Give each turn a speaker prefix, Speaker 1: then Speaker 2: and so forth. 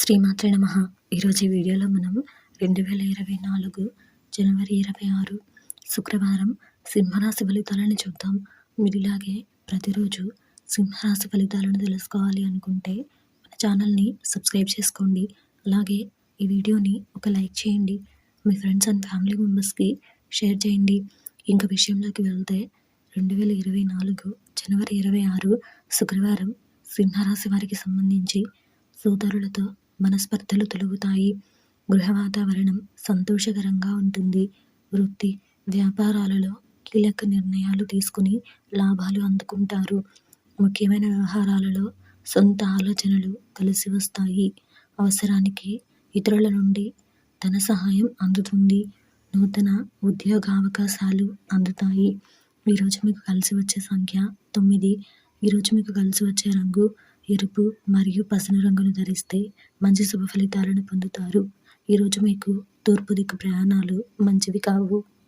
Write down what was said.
Speaker 1: శ్రీమాత్రే నమ. ఈరోజు ఈ వీడియోలో మనం రెండు వేల ఇరవై నాలుగు జనవరి ఇరవై ఆరు శుక్రవారం సింహరాశి ఫలితాలను చూద్దాం. మీరు ఇలాగే ప్రతిరోజు సింహరాశి ఫలితాలను తెలుసుకోవాలి అనుకుంటే మన ఛానల్ని సబ్స్క్రైబ్ చేసుకోండి. అలాగే ఈ వీడియోని ఒక లైక్ చేయండి. మీ ఫ్రెండ్స్ అండ్ ఫ్యామిలీ మెంబర్స్కి షేర్ చేయండి. ఇంకా విషయంలోకి వెళ్తే రెండు వేల ఇరవై నాలుగు జనవరి ఇరవై ఆరు శుక్రవారం సింహరాశి వారికి సంబంధించి సోదరులతో మనస్పర్ధలు తొలగుతాయి. గృహ వాతావరణం సంతోషకరంగా ఉంటుంది. వృత్తి వ్యాపారాలలో కీలక నిర్ణయాలు తీసుకుని లాభాలు అందుకుంటారు. ముఖ్యమైన వ్యవహారాలలో సొంత ఆలోచనలు కలిసి వస్తాయి. అవసరానికి ఇతరుల నుండి ధన సహాయం అందుతుంది. నూతన ఉద్యోగ అవకాశాలు అందుతాయి ఈరోజు మీకు కలిసి వచ్చే సంఖ్య తొమ్మిది. ఈరోజు మీకు కలిసి వచ్చే రంగు ఎరుపు మరియు పసుపు రంగును ధరిస్తే మంచి శుభ ఫలితాలను పొందుతారు. ఈరోజు మీకు తూర్పు దిక్కు ప్రయాణాలు మంచివి కావు.